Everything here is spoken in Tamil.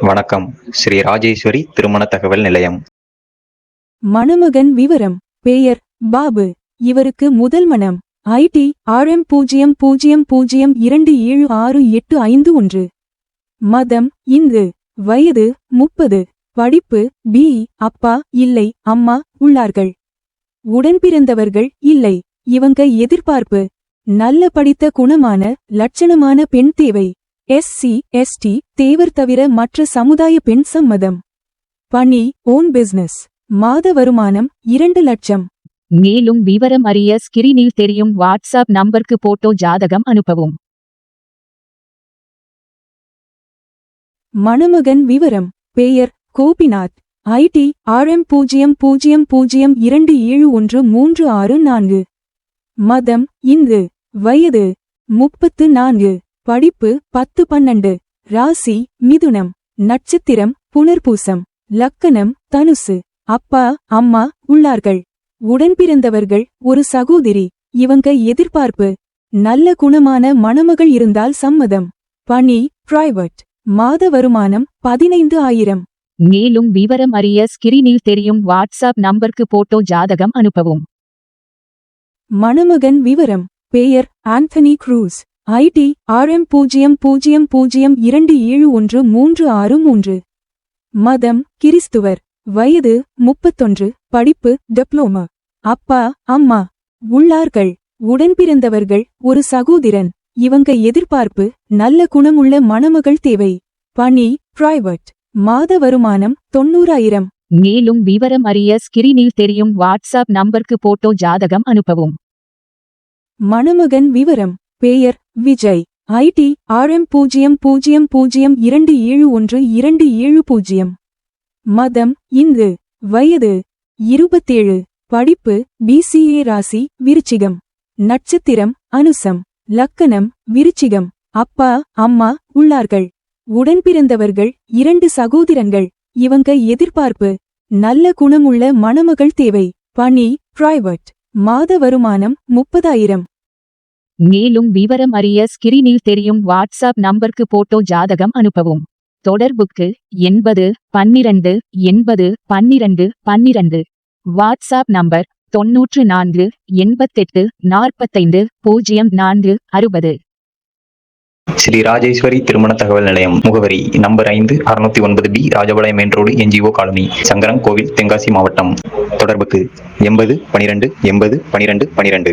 வணக்கம். ஸ்ரீ ராஜேஸ்வரி திருமண தகவல் நிலையம். மணமகன் விவரம் பெயர் பாபு. இவருக்கு முதல் மனம். ஐடி ஆர்எம் பூஜ்ஜியம் பூஜ்ஜியம் பூஜ்ஜியம் இரண்டு ஏழு ஆறு எட்டு ஐந்து ஒன்று. மதம் இந்து. வயது முப்பது. படிப்பு பி. அப்பா இல்லை அம்மா உள்ளார்கள். உடன்பிறந்தவர்கள் இல்லை. இவங்க எதிர்பார்ப்பு. நல்ல படித்த குணமான லட்சணமான பெண் தேவை. எஸ்சி எஸ்டி தேவர் தவிர மற்ற சமுதாய பெண் சம்மதம். பணி ஓன் பிசினஸ். மாத வருமானம் இரண்டு லட்சம். மேலும் விவரம் அறிய ஸ்கிரீனில் தெரியும் வாட்ஸ்அப் நம்பருக்கு போட்டோ ஜாதகம் அனுப்பவும். மணமகன் விவரம். பெயர் கோபிநாத். ஐடி ஆர்எம் பூஜ்ஜியம் பூஜ்ஜியம் பூஜ்ஜியம் இரண்டு ஏழு ஒன்று மூன்று ஆறு நான்கு. மதம் இந்து. வயது முப்பத்து நான்கு. படிப்பு பத்து பன்னெண்டு. ராசி மிதுனம். நட்சத்திரம் புனர்பூசம். லக்கணம் தனுசு. அப்பா அம்மா உள்ளார்கள். உடன்பிறந்தவர்கள் ஒரு சகோதரி. இவங்க எதிர்பார்ப்பு. நல்ல குணமான மணமகள் இருந்தால் சம்மதம். பணி பிரைவேட் மாத வருமானம் பதினைந்து ஆயிரம். மேலும் விவரம் அறிய ஸ்கிரீனில் தெரியும் வாட்ஸ்அப் நம்பருக்கு போட்டோ ஜாதகம் அனுப்பவும். மணமகன் விவரம். பெயர் ஆந்தனி க்ரூஸ். ஐடி ஆர்எம் பூஜ்ஜியம் பூஜ்ஜியம் பூஜ்ஜியம் இரண்டு ஏழு ஒன்று மூன்று ஆறு மூன்று. மதம் கிறிஸ்துவர். வயது முப்பத்தொன்று. படிப்பு டிப்ளோமா. அப்பா அம்மா. உள்ளார்கள். உடன்பிறந்தவர்கள். ஒரு சகோதரன். இவங்க எதிர்பார்ப்பு நல்ல குணமுள்ள மணமகள் தேவை. பணி பிரைவேட் மாத வருமானம் தொண்ணூறாயிரம். மேலும் விவரம் அறிய ஸ்கிரீனில் தெரியும் வாட்ஸ்அப் நம்பருக்கு போட்டோ ஜாதகம் அனுப்பவும். மணமகன் விவரம். பெயர் விஜய். ஐடி ஆர்எம் பூஜ்ஜியம் பூஜ்ஜியம் பூஜ்ஜியம் இரண்டு ஏழு ஒன்று இரண்டு ஏழு பூஜ்ஜியம். மதம் இந்து. வயது இருபத்தேழு. படிப்பு பிசிஏ ராசி விருச்சிகம். நட்சத்திரம் அனுசம். லக்கணம் விருச்சிகம். அப்பா அம்மா உள்ளார்கள். உடன்பிறந்தவர்கள் இரண்டு சகோதரங்கள் இவங்க எதிர்பார்ப்பு. நல்ல குணமுள்ள மணமகள் தேவை. பணி பிரைவட் மாத வருமானம் முப்பதாயிரம். மேலும் விவரம் அறிய ஸ்கிரீனில் தெரியும் வாட்ஸ்அப் நம்பருக்கு போட்டோ ஜாதகம் அனுப்பவும். தொடர்புக்கு எண்பது பன்னிரண்டு எண்பது பன்னிரண்டு பன்னிரண்டு. வாட்ஸ்அப் நம்பர் தொன்னூற்று நான்கு எண்பத்தெட்டு நாற்பத்தைந்து பூஜ்ஜியம் நான்கு அறுபது. ஸ்ரீ ராஜேஸ்வரி திருமண தகவல் நிலையம் முகவரி நம்பர் ஐந்து அறுநூத்தி ஒன்பது B Rajapalayam main road NGO colony Sankaran Kovil Tenkasi மாவட்டம். தொடர்புக்கு எண்பது பனிரெண்டு எண்பது பனிரெண்டு பனிரெண்டு